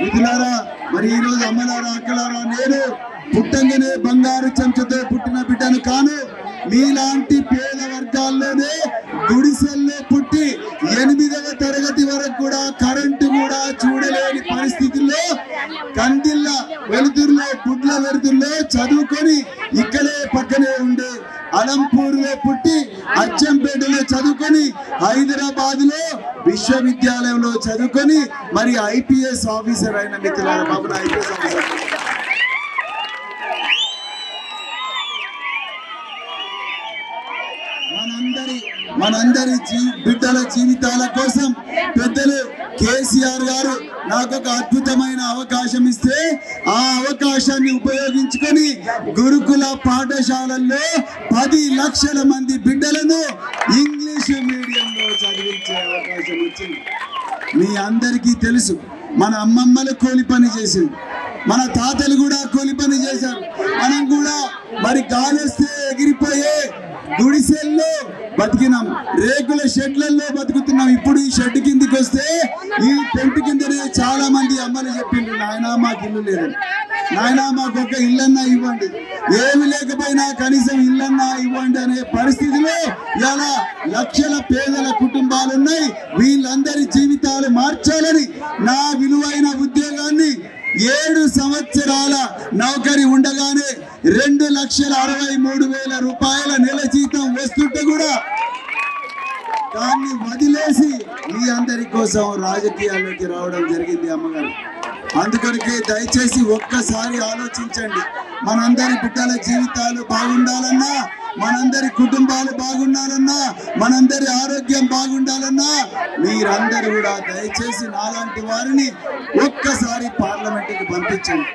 మిథులారా మరి ఈ రోజు అమ్మలారా అక్కలారా నేను పుట్టంగానే బంగారు చెంచతో పుట్టిన బిడ్డను కాను మీలాంటి పేద వర్గాల్లోనే గుడిసెల్లో పుట్టి ఎనిమిదవ తరగతి వరకు కూడా కరెంటు కూడా చూడలేని పరిస్థితుల్లో కందిళ్ళ వెలుతురులో గుడ్ల వెలుతురులో చదువుకొని ఇక్కడే పక్కనే ఉండే అలంపూర్లో పుట్టి అచ్చంపేటలో చదువుకొని హైదరాబాద్లో విశ్వవిద్యాలయంలో చదువుకొని మరి ఐపీఎస్ ఆఫీసర్ అయిన మిత్రులారా బాబు ఐపీఎస్ ఆఫీసర్ మనందరి జీ బిడ్డల జీవితాల కోసం పెద్దలు కేసీఆర్ గారు నాకు ఒక అద్భుతమైన అవకాశం ఇస్తే ఆ అవకాశాన్ని ఉపయోగించుకొని గురుకుల పాఠశాలల్లో పది లక్షల మంది బిడ్డలను ఇంగ్లీష్ మీడియంలో చదివించే అవకాశం వచ్చింది. మీ అందరికీ తెలుసు మన అమ్మమ్మలు కూలి పని చేసింది. మన తాతలు కూడా కూలి పని చేశారు. మనం కూడా మరి గాలిస్తే ఎగిరిపోయే గుడిసెల్లో బతికినాం. రేకుల షెడ్లలో బతుకుతున్నాం. ఇప్పుడు ఈ షెడ్ కిందికి వస్తే ఈ టెంట్ కిందనే చాలా మంది అమ్మలు చెప్పిండ్రు నాయన మాకు ఇల్లు లేదు. నాయన మాకు ఒక ఇల్లన్నా ఇవ్వండి. ఏమి లేకపోయినా కనీసం ఇల్లన్నా ఇవ్వండి అనే పరిస్థితిలో ఇలా లక్షల పేదల కుటుంబాలు ఉన్నాయి వీళ్ళందరి జీవితాలు మార్చాలని నా విలువైన ఉద్యోగాన్ని ఏడు సంవత్సరాల నౌకరి ఉండగానే రెండు లక్షల అరవై మూడు వేల రూపాయల నెల జీతం వస్తుంటే కూడా దాన్ని వదిలేసి మీ అందరి కోసం రాజకీయాల్లోకి రావడం జరిగింది అమ్మగారు. అందుకొరకే దయచేసి ఒక్కసారి ఆలోచించండి. మనందరి బిడ్డల జీవితాలు బాగుండాలన్నా మనందరి కుటుంబాలు బాగుండాలన్నా మనందరి ఆరోగ్యం బాగుండాలన్నా మీరందరూ కూడా దయచేసి నాలాంటి వారిని ఒక్కసారి పార్లమెంటుకి పంపించండి.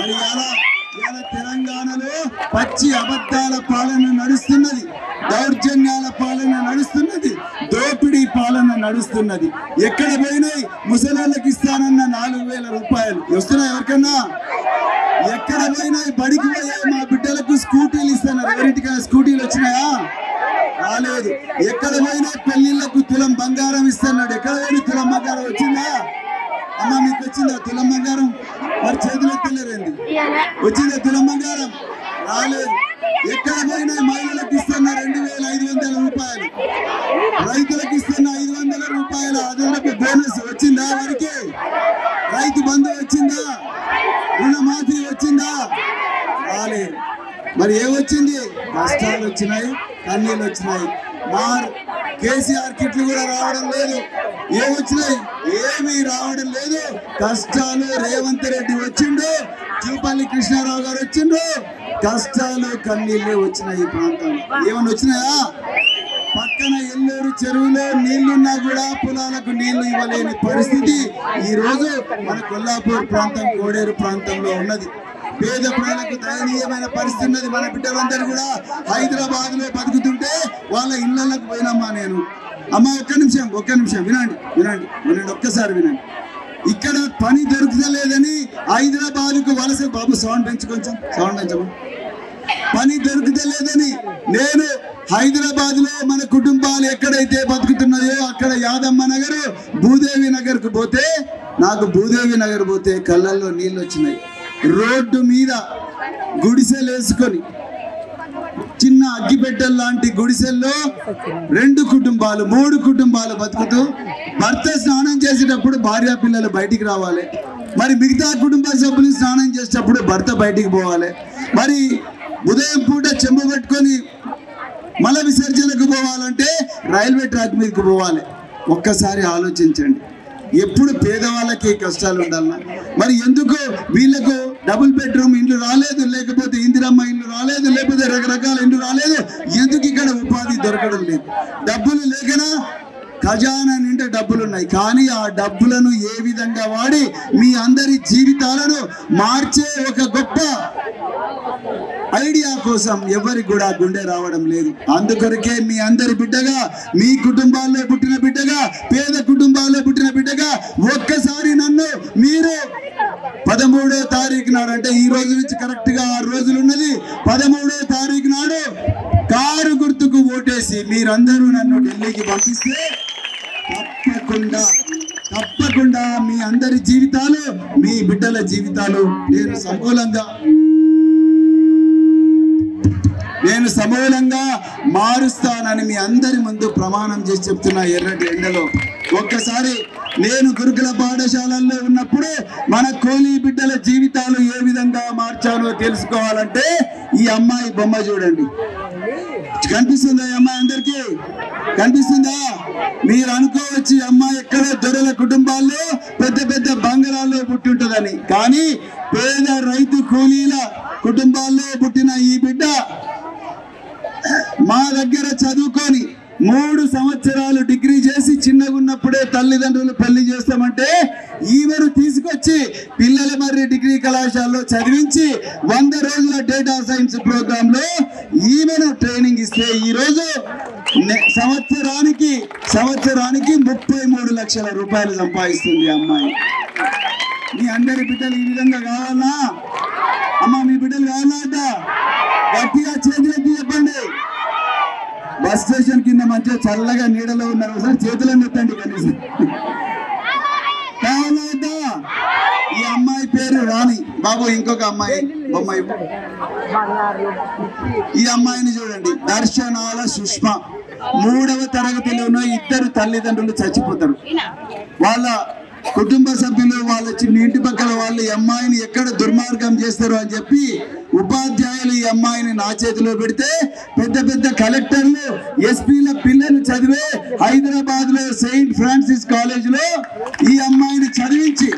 మరి అలా ఇవాళ తెలంగాణలో పచ్చి అబద్ధాల పాలన నడుస్తున్నది దౌర్జన్యాల పాలన నడుస్తున్నది దోపిడీ పాలన నడుస్తున్నది. ఎక్కడ పోయినాయి? ముసలాళ్ళకి ఇస్తానన్న నాలుగు వేల రూపాయలు. వస్తున్నాయి ఎవరికన్నా? ఎక్కడ పోయినాయి? బడికి పోయాయి మా బిడ్డలకు స్కూటీలు ఇస్తున్నారు ఎవరింటికి స్కూటీలు వచ్చినాయా? రాలేదు. ఎక్కడ పోయినా పెళ్ళిళ్ళకు తులం బంగారం ఇస్తున్నాడు ఎక్కడ పోయినా తులం బంగారం వచ్చిందా అమ్మ మీకు వచ్చిందా తులం బంగారం మరి చేతిలో తెలియరేంది వచ్చింది తులం బంగారం రాలేదు ఎక్కడ పోయినా మహిళలకు ఇస్తున్న రెండు వేల ఐదు వందల రూపాయలు. రైతులకు ఇస్తున్న ఐదు వందల రూపాయల అదనపు బోనస్ వచ్చిందా వారికి? రైతు బంధు వచ్చిందా? రుణమాఫీ వచ్చిందా? రాలేదు మరి ఏమొచ్చింది నష్టాలు వచ్చినాయి కన్నీళ్ళు వచ్చినాయి. మా కేసీఆర్ కిట్లు కూడా రావడం లేదు. ఏమొచ్చినాయి ఏమీ రావడం లేదు. కష్టాలు రేవంత్ రెడ్డి వచ్చిండు. జూపల్లి కృష్ణారావు గారు వచ్చిండు కష్టాలు కన్నీళ్ళే వచ్చినాయి ఈ ప్రాంతంలో. ఏమన్నా వచ్చినాయా? పక్కన ఎల్లూరు చెరువులో నీళ్ళున్నా కూడా పొలాలకు నీళ్ళు ఇవ్వలేని పరిస్థితి ఈ రోజు మన కొల్లాపూర్ ప్రాంతం కోడేరు ప్రాంతంలో ఉన్నది. పేద ప్రజలకు దయనీయమైన పరిస్థితి ఉన్నది. మన బిడ్డలందరూ కూడా హైదరాబాద్లో బతుకుతుంటే వాళ్ళ ఇళ్ళకు పోయినమ్మా నేను. అమ్మ ఒక్క నిమిషం ఒక్క నిమిషం. వినండి వినండి వినండి ఒక్కసారి వినండి. ఇక్కడ పని దొరుకుతలేదని హైదరాబాద్కు వలస బాబు సౌండ్ పెంచు కొంచెం సౌండ్ పెంచమా? పని దొరుకుతలేదని నేను హైదరాబాద్లో మన కుటుంబాలు ఎక్కడైతే బతుకుతున్నాయో అక్కడ యాదమ్మ నగర్ భూదేవి నగర్కు పోతే నాకు భూదేవి నగర్ పోతే కళ్ళల్లో నీళ్ళు వచ్చినాయి రోడ్డు మీద గుడిసెలు వేసుకొని చిన్న అగ్గిపెట్టెల లాంటి గుడిసెల్లో రెండు కుటుంబాలు మూడు కుటుంబాలు బతుకుతూ భర్త స్నానం చేసేటప్పుడు భార్య పిల్లలు బయటికి రావాలి. మరి మిగతా కుటుంబ సభ్యులు స్నానం చేసేటప్పుడు భర్త బయటికి పోవాలి. మరి ఉదయం పూట చెంబు పెట్టుకొని మల విసర్జనకు పోవాలంటే రైల్వే ట్రాక్ మీదకి పోవాలి. ఒక్కసారి ఆలోచించండి. ఎప్పుడు పేదవాళ్ళకి కష్టాలు ఉండాలన్నా. మరి ఎందుకు వీళ్ళకు డబుల్ బెడ్రూమ్ ఇండ్లు రాలేదు లేకపోతే ఇందిరమ్మ ఇండ్లు రాలేదు లేకపోతే రకరకాల ఇండ్లు రాలేదు. ఎందుకు ఇక్కడ ఉపాధి దొరకడం లేదు? డబ్బులు లేకనా? ఖజానా నిండా డబ్బులు ఉన్నాయి కానీ ఆ డబ్బులను ఏ విధంగా వాడి మీ అందరి జీవితాలను మార్చే ఒక గొప్ప ఐడియా కోసం ఎవరికి కూడా గుండె రావడం లేదు. అందుకొరకే మీ అందరి బిడ్డగా మీ కుటుంబాల్లో పుట్టిన బిడ్డగా పేద కుటుంబాల్లో పుట్టిన బిడ్డగా ఒక్కసారి నన్ను మీరు పదమూడో తారీఖు నాడు అంటే ఈ రోజు నుంచి కరెక్ట్గా ఆరు రోజులు ఉన్నది. పదమూడో తారీఖు నాడు కారు గుర్తుకు ఓటేసి మీరందరూ నన్ను ఢిల్లీకి పంపిస్తే తప్పకుండా తప్పకుండా మీ అందరి జీవితాలు మీ బిడ్డల జీవితాలు నేను సమూలంగా నేను సమూలంగా మారుస్తానని మీ అందరి ముందు ప్రమాణం చేసి చెప్తున్నా ఎర్రటి ఎండలో. ఒక్కసారి నేను గురుకుల పాఠశాలల్లో ఉన్నప్పుడు మన కోలీ బిడ్డల జీవితాలు ఏ విధంగా మార్చాలో తెలుసుకోవాలంటే ఈ అమ్మాయి బొమ్మ చూడండి. కనిపిస్తుందా ఈ అమ్మాయి అందరికి? కనిపిస్తుందా? మీరు అనుకోవచ్చు అమ్మాయి ఎక్కడ దొరల కుటుంబాల్లో పెద్ద పెద్ద బంగారాల్లో పుట్టి ఉంటుందని. కానీ పేద రైతు కూలీల కుటుంబాల్లో పుట్టిన ఈ బిడ్డ మా దగ్గర చదువుకొని మూడు సంవత్సరాలు డిగ్రీ చేసి చిన్నగా ఉన్నప్పుడే తల్లిదండ్రులు పెళ్ళి చేస్తామంటే ఈమెను తీసుకొచ్చి పిల్లల మర్రి డిగ్రీ కళాశాలలో చదివించి వంద రోజుల డేటా సైన్స్ ప్రోగ్రామ్లో ఈమెను ట్రైనింగ్ ఇస్తే ఈరోజు సంవత్సరానికి సంవత్సరానికి ముప్పై మూడు లక్షల రూపాయలు సంపాదిస్తుంది అమ్మాయి. మీ అందరి బిడ్డలు ఈ విధంగా కావాలా? అమ్మ మీ బిడ్డలు కావాలా అంట? గట్టిగా చేతులెత్తి చెప్పండి. బస్ స్టేషన్ కింద మంచిగా చల్లగా నీడలో ఉన్నారు. ఒకసారి చేతులను ఎత్తండి కనీసం. కావాలా ఈ అమ్మాయి పేరు రాణి. బాబు ఇంకొక అమ్మాయి. బొమ్మాయి ఈ అమ్మాయిని చూడండి. దర్శనాల సుష్మ. మూడవ తరగతిలో ఉన్న ఇద్దరు తల్లిదండ్రులు చచ్చిపోతారు. వాళ్ళ కుటుంబ సభ్యులు వాళ్ళ చిన్న అమ్మాయిని ఎక్కడ దుర్మార్గం చేస్తారు అని చెప్పి ఉపాధ్యాయులు ఈ అమ్మాయిని నా చేతిలో పెడితే పెద్ద పెద్ద కలెక్టర్లు ఎస్పీల పిల్లలు చదివే హైదరాబాద్లో సెయింట్ ఫ్రాన్సిస్ కాలేజ్లో ఈ అమ్మాయిని చదివించి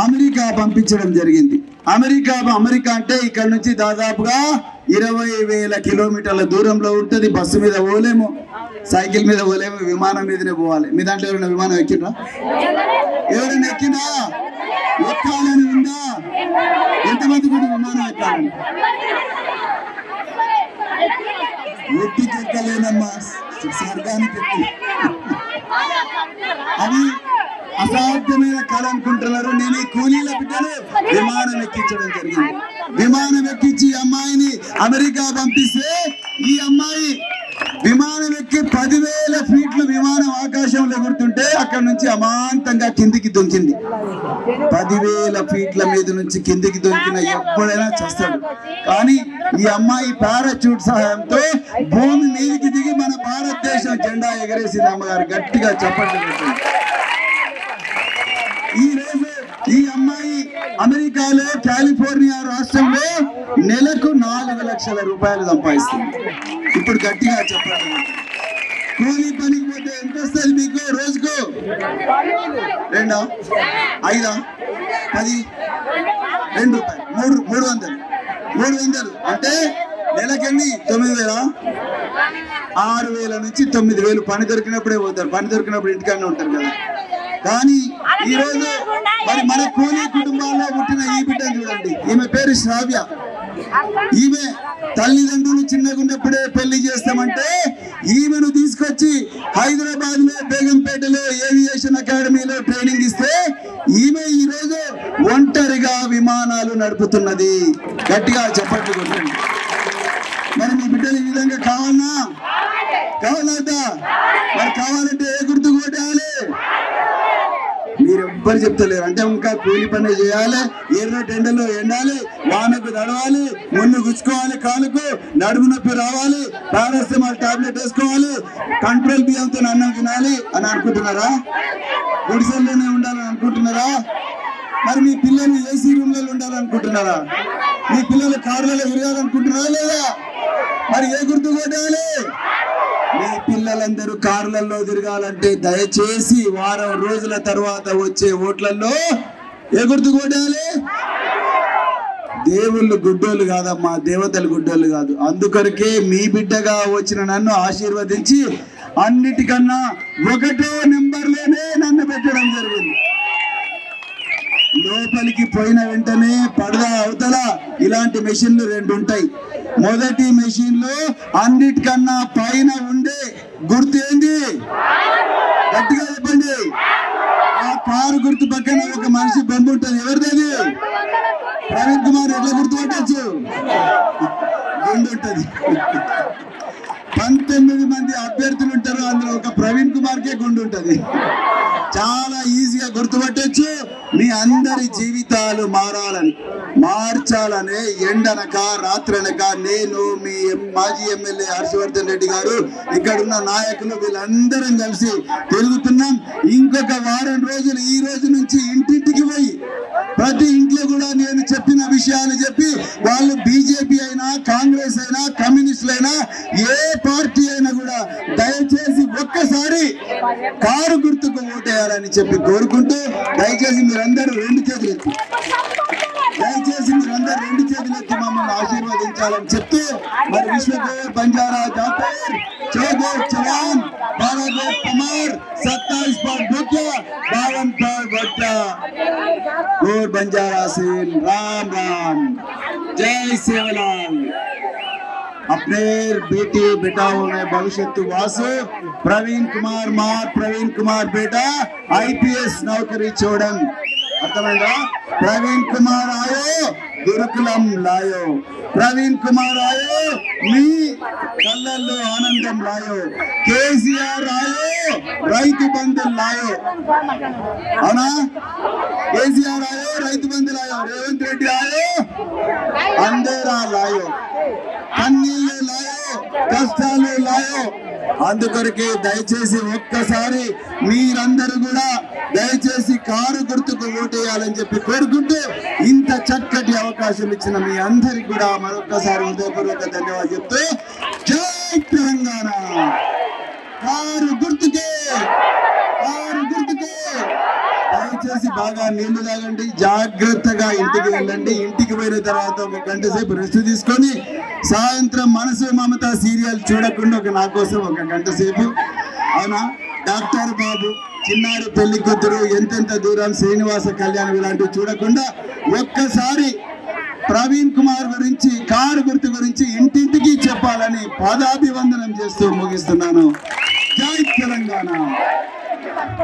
అమెరికా పంపించడం జరిగింది. అమెరికా అమెరికా అంటే ఇక్కడ నుంచి దాదాపుగా ఇరవై వేల కిలోమీటర్ల దూరంలో ఉంటుంది. బస్సు మీద పోలేము. సైకిల్ మీద పోలేము. విమానం మీదనే పోవాలి. మీ దాంట్లో ఎవరైనా విమానం ఎక్కిండ్రా? ఎవరైనా ఎక్కినా ఎక్కాలని ఉందా? ఎంతమంది కూడా విమానం ఎక్కాలని ఒట్టికి ఎక్కలేనమ్మా స్వర్గానికి ఎక్కి. అది అసాధ్యమైన కళ అనుకుంటున్నారు. నేను ఈ కూలీల బిడ్డను విమానం ఎక్కించడం జరిగింది. విమానం ఎక్కించి ఈ అమ్మాయిని అమెరికా పంపిస్తే ఈ అమ్మాయి విమానం ఎక్కి పదివేల ఫీ విమానం ఆకాశంలో ఎగురుతుంటే అక్కడ నుంచి అమాంతంగా కిందికి దొంకింది. పదివేల ఫీట్ల మీద నుంచి కిందికి దొరికిన ఎప్పుడైనా చేస్తాడు. కానీ ఈ అమ్మాయి పారాచూట్ సహాయంతో భూమి మీదికి దిగి మన భారతదేశం జెండా ఎగరేసింది అమ్మగారు. గట్టిగా చెప్పండి ఈ రోజు ఈ అమ్మాయి అమెరికాలో కాలిఫోర్నియా రాష్ట్రంలో నెలకు నాలుగు లక్షల రూపాయలు సంపాదిస్తుంది. ఇప్పుడు గట్టిగా చెప్పండి కూలీ పనికి పోతే ఎంత వస్తుంది మీకు రోజుకు? రెండా? ఐదా? పది? రెండు రూపాయలు. మూడు మూడు వందలు. మూడు వందలు. అంటే నెలకెన్ని? తొమ్మిది వేల? ఆరు వేల నుంచి తొమ్మిది వేలు. పని దొరికినప్పుడే పోతారు. పని దొరికినప్పుడు ఇంటికానే ఉంటారు కదా. కానీ ఈరోజు మరి మన కూలీ కుటుంబాల్లో పుట్టిన ఈ బిడ్డను చూడండి. ఈమె పేరు శ్రావ్య. ఈమె తల్లిదండ్రులు చిన్నగున్నప్పుడే పెళ్ళి చేస్తామంటే ఈమెను తీసుకొచ్చి హైదరాబాద్లో బేగంపేటలో ఏవియేషన్ అకాడమీలో ట్రైనింగ్ ఇస్తే ఈమె ఈ రోజు ఒంటరిగా విమానాలు నడుపుతున్నది. గట్టిగా చెప్పట్లు కొట్టండి. మరి మీ బిడ్డలు ఈ విధంగా కావాలనా? కావాలా మరి కావాలంటే ఏ గుర్తు కొట్టాలి పని చెప్తలేరు. అంటే ఇంకా కూలి పని చేయాలి ఎర్ర టెండలో ఎండాలి వానకు నడవాలి మున్ను గుచ్చుకోవాలి కాలుకు నడుము నొప్పి రావాలి పారాసిటమాల్ టాబ్లెట్ వేసుకోవాలి కంట్రోల్ బియ్యంతో అన్నం తినాలి అని అనుకుంటున్నారా? గుడిసెల్లోనే ఉండాలని అనుకుంటున్నారా? మరి మీ పిల్లలు ఏసీ రూమ్లలో ఉండాలనుకుంటున్నారా? మీ పిల్లలు కార్లలో విరగాలనుకుంటున్నారా లేదా? మరి ఏ గుర్తు కొట్టాలి? మీ పిల్లలందరూ కార్లలో తిరగాలంటే దయచేసి వారం రోజుల తర్వాత వచ్చే ఓట్లలో ఏ గుర్తు కొట్టాలి. దేవుళ్ళు గుడ్డోళ్ళు కాదమ్మా దేవతలు గుడ్డోళ్ళు కాదు. అందుకొరకే మీ బిడ్డగా వచ్చిన నన్ను ఆశీర్వదించి అన్నిటికన్నా ఒకటో నెంబర్లోనే నన్ను పెట్టడం జరిగింది. లోపలికి పోయిన వెంటనే పడద ఇలాంటి మెషిన్లు రెండు ఉంటాయి. మొదటి మెషిన్లో అన్నిటికన్నా పైన ఉండే గుర్తు ఏంది? గట్టిగా చెప్పండి. ఆ కారు గుర్తు పక్కన ఒక మనిషి బొమ్మ ఉంటుంది. ఎవరిది ప్రవీణ్ కుమార్. ఎట్లా గుర్తుపట్టచ్చు? గుండు ఉంటుంది. పంతొమ్మిది మంది అభ్యర్థులు ఉంటారు. అందులో ఒక ప్రవీణ్ కుమార్కే గుండు ఉంటది. చాలా ఈజీగా గుర్తుపట్టొచ్చు. మీ అందరి జీవితాలు మారాలని మార్చాలనే ఎండనక రాత్రనక నేను మీ ఎం- మాజీ ఎమ్మెల్యే హర్షవర్ధన్ రెడ్డి గారు ఇక్కడున్న నాయకులు వీళ్ళందరం కలిసి తిరుగుతున్నాం. ఇంకొక వారం రోజులు ఈ రోజు నుంచి ఇంటింటికి పోయి ప్రతి ఇంట్లో కూడా నేను చెప్పిన విషయాలు చెప్పి వాళ్ళు బీజేపీ అయినా కాంగ్రెస్ అయినా కమ్యూనిస్టులైనా ఏ పార్టీ అందరి కారు గుర్తుకు ఓటేయాలని చెప్పి కోరుకుంటూ దయచేసి మీరందరూ రెండు చేతులు దయచేసి మీరందరూ రెండు చేతులు ఎత్తి మమ్మల్ని ఆశీర్వదించాలని చెప్తూ మరి విశ్వదేవ్ బంజారా జాతర్ చౌదేవ్ చవాన్ బాలదేవ్ కుమార్ సత్తాజ్ పాల్ బంజారా సేన్ రామ్. రామ్ జై శివలాల్ अपनेर बेटे बेटाओं में भविष्य वासु प्रवीण कुमार मार प्रवीण कुमार बेटा आईपीएस नौकरी छोड़न అర్థమైందా? ప్రవీణ్ కుమార్ ఆయో గురుకులం లాయో. ప్రవీణ్ కుమార్ ఆయో మీ కళ్ళల్లో ఆనందం లాయో. కేసీఆర్ ఆయో రైతు బంధు లాయో. అవునా? కేసీఆర్ ఆయో రైతు బంధు లాయో. రేవంత్ రెడ్డి ఆయో అందేరా లాయో. అన్నీ లాయో కష్టాలు లాయో. అందుకొరకే దయచేసి ఒక్కసారి మీరందరూ కూడా దయచేసి కారు గుర్తుకు ఓటేయాలని చెప్పి కోరుకుంటూ ఇంత చక్కటి అవకాశం ఇచ్చిన మీ అందరికి కూడా మరొక్కసారి హృదయపూర్వక ధన్యవాదాలు చెప్తూ జై తెలంగాణ. కారు గుర్తుకే. కారు గుర్తుకే దయచేసి బాగా నీళ్ళు తాగండి? జాగ్రత్తగా ఇంటికి వెళ్ళండి. ఇంటికి పోయిన తర్వాత ఒక గంట సేపు రెస్ట్ తీసుకొని సాయంత్రం మనసు మమత సీరియల్ చూడకుండా ఒక నా కోసం ఒక గంట సేపు. అవునా? డాక్టర్ బాబు చిన్నారి పెళ్ళి కూతురు ఎంతెంత దూరం శ్రీనివాస కళ్యాణం ఇలాంటివి చూడకుండా ఒక్కసారి ప్రవీణ్ కుమార్ గురించి కారు గుర్తు గురించి ఇంటింటికి చెప్పాలని పాదాభివందనం చేస్తూ ముగిస్తున్నాను. జై తెలంగాణ.